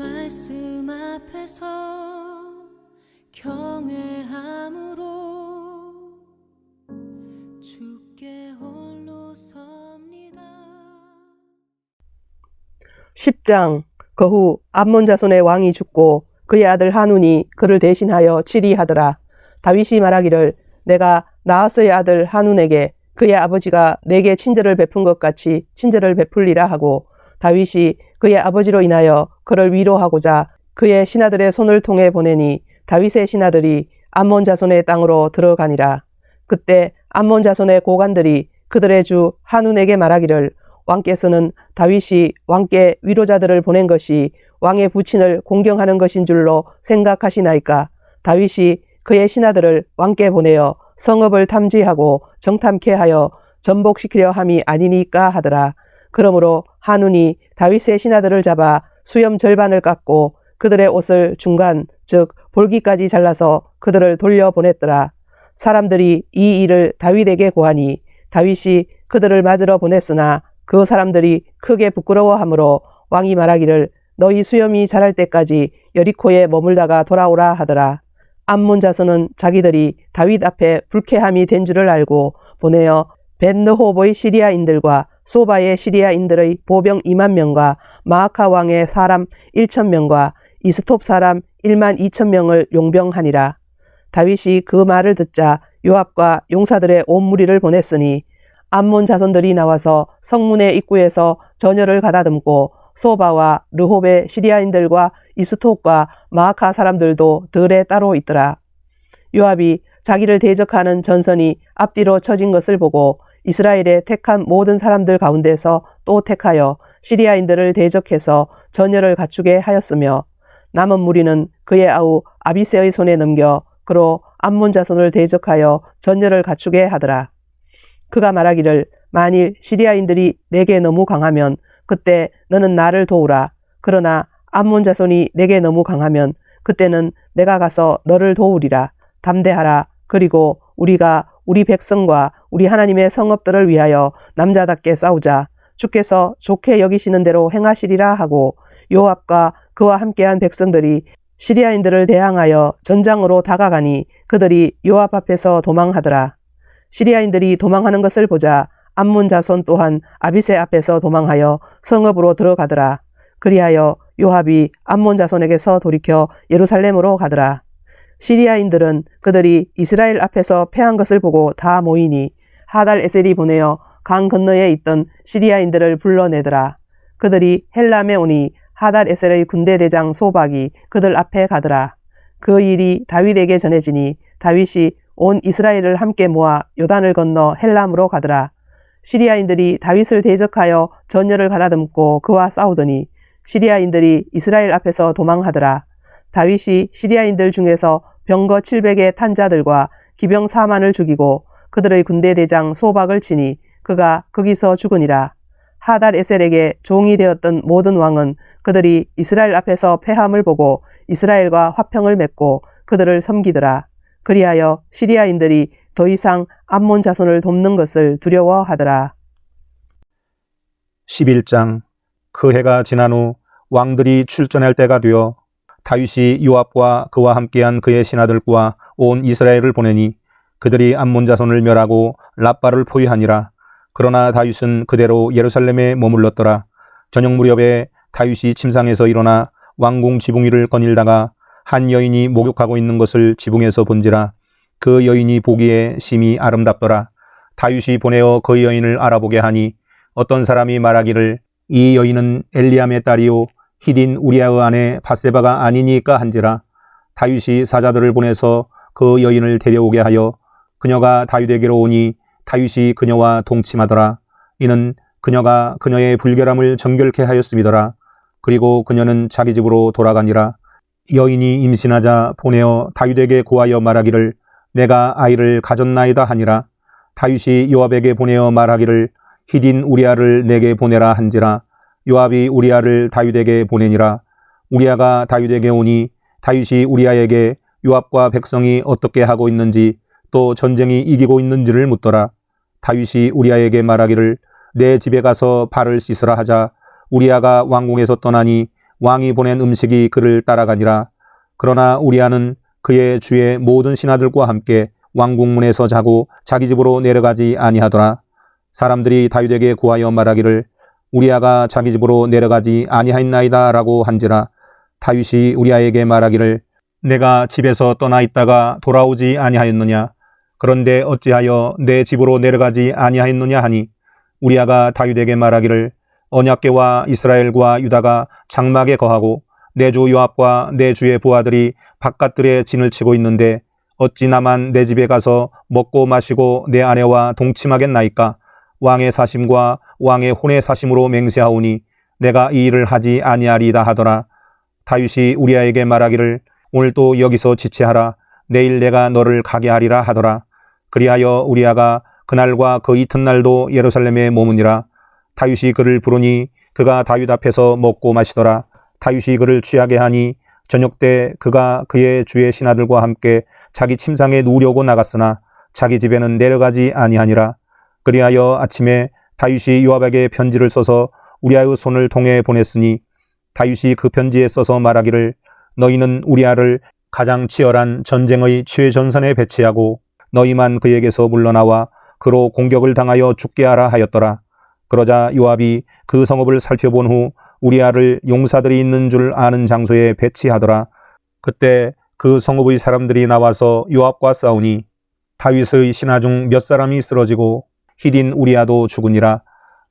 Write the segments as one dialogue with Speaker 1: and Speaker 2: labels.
Speaker 1: 말씀 앞에서 경외함으로 주께 홀로 섭니다.
Speaker 2: 10장 그 후 암몬 자손의 왕이 죽고 그의 아들 한운이 그를 대신하여 치리하더라. 다윗이 말하기를 내가 나하스의 아들 한운에게 그의 아버지가 내게 친절을 베푼 것 같이 친절을 베풀리라 하고 다윗이 그의 아버지로 인하여 그를 위로하고자 그의 신하들의 손을 통해 보내니 다윗의 신하들이 암몬 자손의 땅으로 들어가니라. 그때 암몬 자손의 고관들이 그들의 주 한운에게 말하기를 왕께서는 다윗이 왕께 위로자들을 보낸 것이 왕의 부친을 공경하는 것인 줄로 생각하시나이까 다윗이 그의 신하들을 왕께 보내어 성읍을 탐지하고 정탐케 하여 전복시키려 함이 아니니까 하더라. 그러므로 한운이 다윗의 신하들을 잡아 수염 절반을 깎고 그들의 옷을 중간 즉 볼기까지 잘라서 그들을 돌려 보냈더라. 사람들이 이 일을 다윗에게 고하니 다윗이 그들을 맞으러 보냈으나 그 사람들이 크게 부끄러워하므로 왕이 말하기를 너희 수염이 자랄 때까지 여리코에 머물다가 돌아오라 하더라. 암몬 자손은 자기들이 다윗 앞에 불쾌함이 된 줄을 알고 보내어 벤느호보의 시리아인들과 소바의 시리아인들의 보병 2만 명과 마아카 왕의 사람 1천 명과 이스톱 사람 1만 2천 명을 용병하니라. 다윗이 그 말을 듣자 요압과 용사들의 온 무리를 보냈으니 암몬 자손들이 나와서 성문의 입구에서 전열을 가다듬고 소바와 르홉의 시리아인들과 이스톡과 마아카 사람들도 들에 따로 있더라. 요압이 자기를 대적하는 전선이 앞뒤로 처진 것을 보고 이스라엘의 택한 모든 사람들 가운데서 또 택하여 시리아인들을 대적해서 전열을 갖추게 하였으며 남은 무리는 그의 아우 아비세의 손에 넘겨 그로 암몬 자손을 대적하여 전열을 갖추게 하더라. 그가 말하기를 만일 시리아인들이 내게 너무 강하면 그때 너는 나를 도우라. 그러나 암몬 자손이 내게 너무 강하면 그때는 내가 가서 너를 도우리라. 담대하라. 그리고 우리가 우리 백성과 우리 하나님의 성읍들을 위하여 남자답게 싸우자. 주께서 좋게 여기시는 대로 행하시리라 하고 요압과 그와 함께한 백성들이 시리아인들을 대항하여 전장으로 다가가니 그들이 요압 앞에서 도망하더라. 시리아인들이 도망하는 것을 보자 암문 자손 또한 아비세 앞에서 도망하여 성읍으로 들어가더라. 그리하여 요압이 암몬 자손에게서 돌이켜 예루살렘으로 가더라. 시리아인들은 그들이 이스라엘 앞에서 패한 것을 보고 다 모이니 하달 에셀이 보내어 강 건너에 있던 시리아인들을 불러내더라. 그들이 헬람에 오니 하달 에셀의 군대 대장 소박이 그들 앞에 가더라. 그 일이 다윗에게 전해지니 다윗이 온 이스라엘을 함께 모아 요단을 건너 헬람으로 가더라. 시리아인들이 다윗을 대적하여 전열을 가다듬고 그와 싸우더니 시리아인들이 이스라엘 앞에서 도망하더라. 다윗이 시리아인들 중에서 병거 700의 탄자들과 기병 4만을 죽이고 그들의 군대 대장 소박을 치니 그가 거기서 죽으니라. 하달 에셀에게 종이 되었던 모든 왕은 그들이 이스라엘 앞에서 패함을 보고 이스라엘과 화평을 맺고 그들을 섬기더라. 그리하여 시리아인들이 더 이상 암몬 자손을 돕는 것을 두려워하더라.
Speaker 3: 11장 그 해가 지난 후 왕들이 출전할 때가 되어 다윗이 요압과 그와 함께한 그의 신하들과 온 이스라엘을 보내니 그들이 암몬 자손을 멸하고 라빠를 포위하니라. 그러나 다윗은 그대로 예루살렘에 머물렀더라. 저녁 무렵에 다윗이 침상에서 일어나 왕궁 지붕 위를 거닐다가 한 여인이 목욕하고 있는 것을 지붕에서 본지라 그 여인이 보기에 심히 아름답더라. 다윗이 보내어 그 여인을 알아보게 하니 어떤 사람이 말하기를 이 여인은 엘리암의 딸이요 히딘 우리아의 아내 바세바가 아니니까 한지라 다윗이 사자들을 보내서 그 여인을 데려오게 하여 그녀가 다윗에게로 오니 다윗이 그녀와 동침하더라. 이는 그녀가 그녀의 불결함을 정결케 하였음이더라. 그리고 그녀는 자기 집으로 돌아가니라. 여인이 임신하자 보내어 다윗에게 고하여 말하기를 내가 아이를 가졌나이다 하니라. 다윗이 요압에게 보내어 말하기를 히딘 우리아를 내게 보내라 한지라. 요압이 우리아를 다윗에게 보내니라. 우리아가 다윗에게 오니 다윗이 우리아에게 요압과 백성이 어떻게 하고 있는지 또 전쟁이 이기고 있는지를 묻더라 다윗이 우리아에게 말하기를 내 집에 가서 발을 씻으라 하자 우리아가 왕궁에서 떠나니 왕이 보낸 음식이 그를 따라가니라. 그러나 우리아는 그의 주의 모든 신하들과 함께 왕궁문에서 자고 자기 집으로 내려가지 아니하더라. 사람들이 다윗에게 구하여 말하기를 우리아가 자기 집으로 내려가지 아니하였나이다라고 한지라 다윗이 우리아에게 말하기를 내가 집에서 떠나 있다가 돌아오지 아니하였느냐 그런데 어찌하여 내 집으로 내려가지 아니하였느냐 하니 우리아가 다윗에게 말하기를 언약궤와 이스라엘과 유다가 장막에 거하고 내 주 요압과 내 주의 부하들이 바깥들에 진을 치고 있는데 어찌 나만 내 집에 가서 먹고 마시고 내 아내와 동침하겠나이까? 왕의 사심과 왕의 혼의 사심으로 맹세하오니 내가 이 일을 하지 아니하리다 하더라. 다윗이 우리아에게 말하기를 오늘 또 여기서 지체하라. 내일 내가 너를 가게 하리라 하더라 그리하여 우리아가 그날과 그 이튿날도 예루살렘에 머무니라. 다윗이 그를 부르니 그가 다윗 앞에서 먹고 마시더라. 다윗이 그를 취하게 하니 저녁 때 그가 그의 주의 신하들과 함께 자기 침상에 누우려고 나갔으나 자기 집에는 내려가지 아니하니라. 그리하여 아침에 다윗이 요압에게 편지를 써서 우리아의 손을 통해 보냈으니 다윗이 그 편지에 써서 말하기를 너희는 우리아를 가장 치열한 전쟁의 최전선에 배치하고 너희만 그에게서 물러나와 그로 공격을 당하여 죽게 하라 하였더라. 그러자 요압이 그 성읍을 살펴본 후 우리아를 용사들이 있는 줄 아는 장소에 배치하더라. 그때 그 성읍의 사람들이 나와서 요압과 싸우니 다윗의 신하 중 몇 사람이 쓰러지고 히딘 우리아도 죽으니라.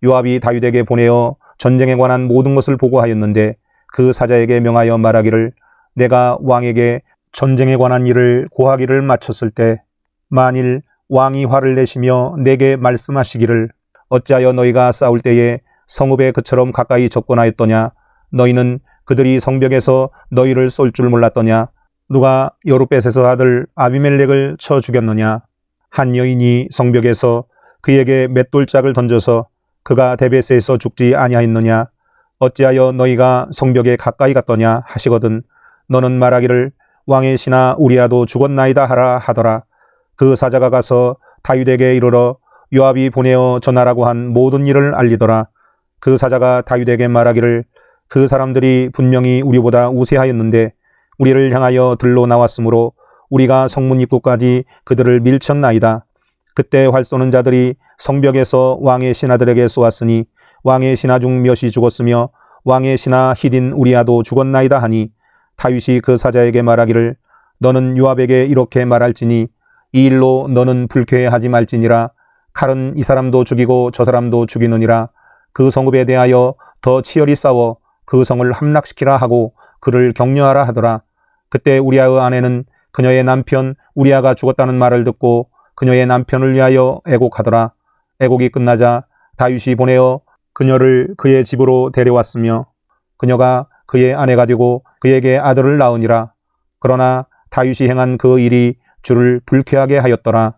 Speaker 3: 요압이 다윗에게 보내어 전쟁에 관한 모든 것을 보고하였는데 그 사자에게 명하여 말하기를 내가 왕에게 전쟁에 관한 일을 고하기를 마쳤을 때 만일 왕이 화를 내시며 내게 말씀하시기를 어찌하여 너희가 싸울 때에 성읍에 그처럼 가까이 접근하였더냐? 너희는 그들이 성벽에서 너희를 쏠 줄 몰랐더냐? 누가 여룻벳에서 아들 아비멜렉을 쳐 죽였느냐? 한 여인이 성벽에서 그에게 맷돌짝을 던져서 그가 데베스에서 죽지 아니하였느냐? 어찌하여 너희가 성벽에 가까이 갔더냐? 하시거든 너는 말하기를 왕의 신하 우리아도 죽었나이다 하라 하더라 그 사자가 가서 다윗에게 이르러 요압이 보내어 전하라고 한 모든 일을 알리더라 그 사자가 다윗에게 말하기를 그 사람들이 분명히 우리보다 우세하였는데 우리를 향하여 들로 나왔으므로 우리가 성문 입구까지 그들을 밀쳤나이다. 그때 활 쏘는 자들이 성벽에서 왕의 신하들에게 쏘았으니 왕의 신하 중 몇이 죽었으며 왕의 신하 히딘 우리아도 죽었나이다 하니 다윗이 그 사자에게 말하기를 너는 요압에게 이렇게 말할지니 이 일로 너는 불쾌하지 말지니라 칼은 이 사람도 죽이고 저 사람도 죽이느니라 그 성읍에 대하여 더 치열히 싸워 그 성을 함락시키라 하고 그를 격려하라 하더라 그때 우리아의 아내는 그녀의 남편 우리아가 죽었다는 말을 듣고 그녀의 남편을 위하여 애곡하더라. 애곡이 끝나자 다윗이 보내어 그녀를 그의 집으로 데려왔으며 그녀가 그의 아내가 되고 그에게 아들을 낳으니라. 그러나 다윗이 행한 그 일이 주를 불쾌하게 하였더라.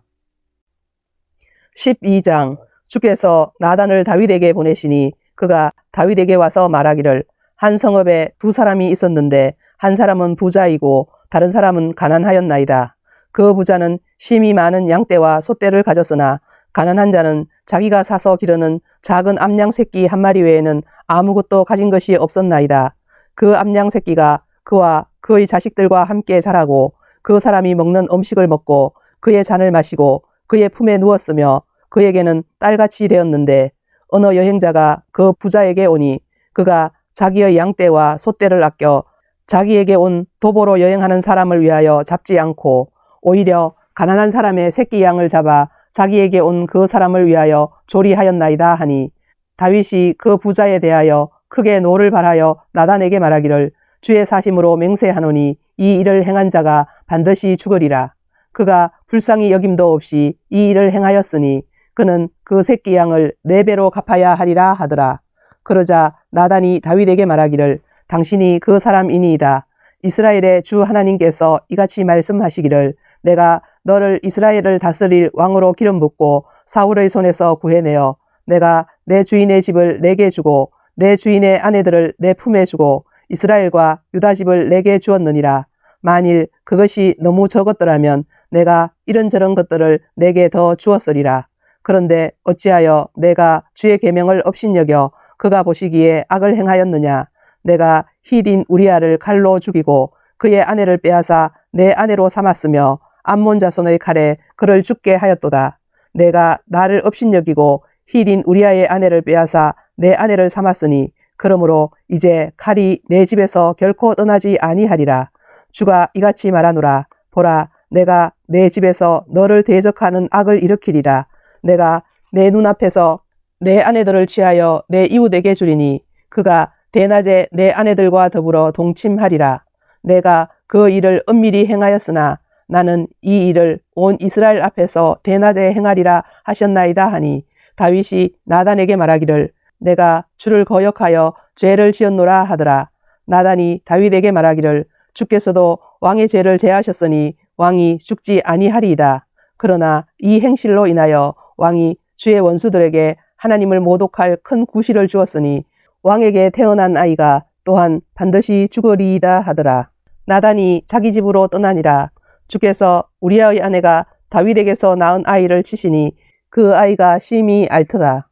Speaker 2: 12장 주께서 나단을 다윗에게 보내시니 그가 다윗에게 와서 말하기를 한 성읍에 두 사람이 있었는데 한 사람은 부자이고 다른 사람은 가난하였나이다. 그 부자는 심이 많은 양떼와 소떼를 가졌으나 가난한 자는 자기가 사서 기르는 작은 암양 새끼 한 마리 외에는 아무것도 가진 것이 없었나이다. 그 암양 새끼가 그와 그의 자식들과 함께 자라고 그 사람이 먹는 음식을 먹고 그의 잔을 마시고 그의 품에 누웠으며 그에게는 딸같이 되었는데 어느 여행자가 그 부자에게 오니 그가 자기의 양떼와 소떼를 아껴 자기에게 온 도보로 여행하는 사람을 위하여 잡지 않고 오히려 가난한 사람의 새끼 양을 잡아 자기에게 온 그 사람을 위하여 조리하였나이다 하니 다윗이 그 부자에 대하여 크게 노를 발하여 나단에게 말하기를 주의 사심으로 맹세하노니 이 일을 행한 자가 반드시 죽으리라. 그가 불쌍히 여김도 없이 이 일을 행하였으니 그는 그 새끼 양을 네 배로 갚아야 하리라 하더라. 그러자 나단이 다윗에게 말하기를 당신이 그 사람이니이다. 이스라엘의 주 하나님께서 이같이 말씀하시기를 내가 너를 이스라엘을 다스릴 왕으로 기름 붓고 사울의 손에서 구해내어 내가 내 주인의 집을 내게 주고 내 주인의 아내들을 내 품에 주고 이스라엘과 유다 집을 내게 주었느니라. 만일 그것이 너무 적었더라면 내가 이런저런 것들을 내게 더 주었으리라. 그런데 어찌하여 내가 주의 계명을 업신여겨 그가 보시기에 악을 행하였느냐? 내가 히딘 우리아를 칼로 죽이고 그의 아내를 빼앗아 내 아내로 삼았으며 암몬 자손의 칼에 그를 죽게 하였도다. 내가 나를 업신여기고 히딘 우리아의 아내를 빼앗아 내 아내를 삼았으니 그러므로 이제 칼이 내 집에서 결코 떠나지 아니하리라. 주가 이같이 말하노라. 보라, 내가 내 집에서 너를 대적하는 악을 일으키리라. 내가 내 눈앞에서 내 아내들을 취하여 내 이웃에게 주리니 그가 대낮에 내 아내들과 더불어 동침하리라. 내가 그 일을 은밀히 행하였으나 나는 이 일을 온 이스라엘 앞에서 대낮에 행하리라 하셨나이다 하니 다윗이 나단에게 말하기를 내가 주를 거역하여 죄를 지었노라 하더라. 나단이 다윗에게 말하기를 주께서도 왕의 죄를 제하셨으니 왕이 죽지 아니하리이다. 그러나 이 행실로 인하여 왕이 주의 원수들에게 하나님을 모독할 큰 구실을 주었으니 왕에게 태어난 아이가 또한 반드시 죽으리이다 하더라. 나단이 자기 집으로 떠나니라. 주께서 우리아의 아내가 다윗에게서 낳은 아이를 치시니 그 아이가 심히 앓더라.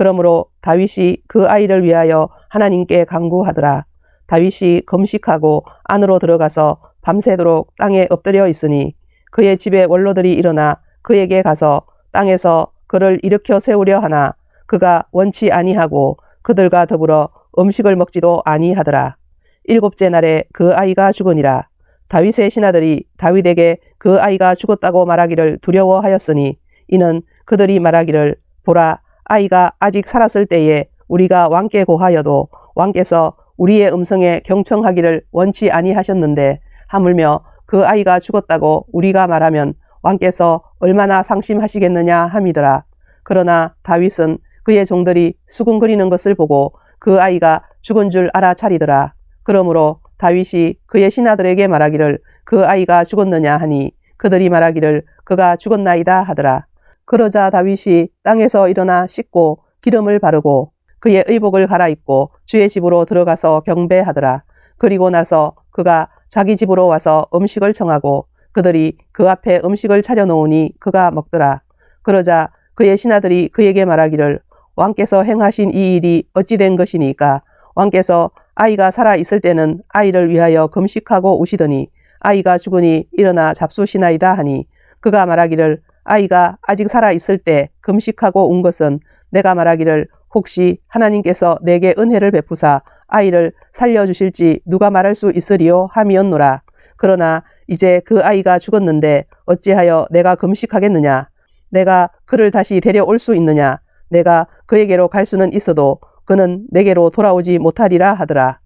Speaker 2: 그러므로 다윗이 그 아이를 위하여 하나님께 강구하더라. 다윗이 금식하고 안으로 들어가서 밤새도록 땅에 엎드려 있으니 그의 집의 원로들이 일어나 그에게 가서 땅에서 그를 일으켜 세우려 하나 그가 원치 아니하고 그들과 더불어 음식을 먹지도 아니하더라. 일곱째 날에 그 아이가 죽으니라. 다윗의 신하들이 다윗에게 그 아이가 죽었다고 말하기를 두려워하였으니 이는 그들이 말하기를 보라 아이가 아직 살았을 때에 우리가 왕께 고하여도 왕께서 우리의 음성에 경청하기를 원치 아니하셨는데 하물며 그 아이가 죽었다고 우리가 말하면 왕께서 얼마나 상심하시겠느냐 함이더라. 그러나 다윗은 그의 종들이 수군거리는 것을 보고 그 아이가 죽은 줄 알아차리더라. 그러므로 다윗이 그의 신하들에게 말하기를 그 아이가 죽었느냐 하니 그들이 말하기를 그가 죽었나이다 하더라. 그러자 다윗이 땅에서 일어나 씻고 기름을 바르고 그의 의복을 갈아입고 주의 집으로 들어가서 경배하더라. 그리고 나서 그가 자기 집으로 와서 음식을 청하고 그들이 그 앞에 음식을 차려놓으니 그가 먹더라. 그러자 그의 신하들이 그에게 말하기를 왕께서 행하신 이 일이 어찌 된 것이니까 왕께서 아이가 살아 있을 때는 아이를 위하여 금식하고 우시더니 아이가 죽으니 일어나 잡수시나이다 하니 그가 말하기를 아이가 아직 살아 있을 때 금식하고 운 것은 내가 말하기를 혹시 하나님께서 내게 은혜를 베푸사 아이를 살려주실지 누가 말할 수 있으리요 함이었노라. 그러나 이제 그 아이가 죽었는데 어찌하여 내가 금식하겠느냐? 내가 그를 다시 데려올 수 있느냐? 내가 그에게로 갈 수는 있어도 그는 내게로 돌아오지 못하리라 하더라.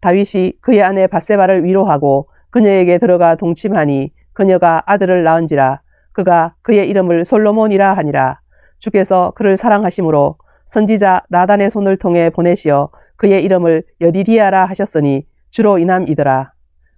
Speaker 2: 다윗이 그의 아내 바세바를 위로하고 그녀에게 들어가 동침하니 그녀가 아들을 낳은지라 그가 그의 이름을 솔로몬이라 하니라. 주께서 그를 사랑하심으로 선지자 나단의 손을 통해 보내시어 그의 이름을 여디디아라 하셨으니 주로 이남이더라.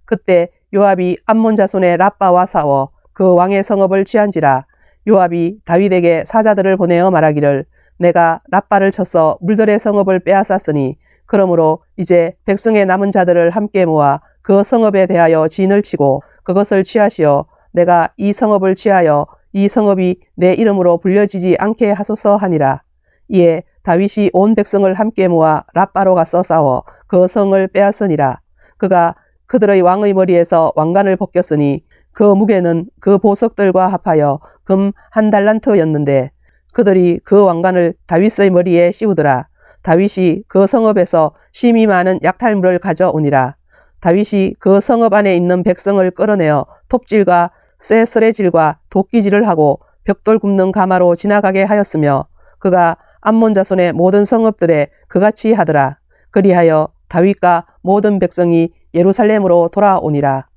Speaker 2: 그때 요압이 암몬 자손의 라빠와 싸워 그 왕의 성읍을 취한지라 요압이 다윗에게 사자들을 보내어 말하기를 내가 라빠를 쳐서 물들의 성읍을 빼앗았으니 그러므로 이제 백성의 남은 자들을 함께 모아 그 성읍에 대하여 진을 치고 그것을 취하시어 내가 이 성읍을 취하여 이 성읍이 내 이름으로 불려지지 않게 하소서 하니라. 이에 다윗이 온 백성을 함께 모아 라빠로 가서 싸워 그 성을 빼앗으니라. 그가 그들의 왕의 머리에서 왕관을 벗겼으니 그 무게는 그 보석들과 합하여 금 한 달란트였는데 그들이 그 왕관을 다윗의 머리에 씌우더라. 다윗이 그 성읍에서 심이 많은 약탈물을 가져오니라. 다윗이 그 성읍 안에 있는 백성을 끌어내어 톱질과 쇠스레질과 도끼질을 하고 벽돌 굽는 가마로 지나가게 하였으며 그가 암몬 자손의 모든 성읍들에 그같이 하더라. 그리하여 다윗과 모든 백성이 예루살렘으로 돌아오니라.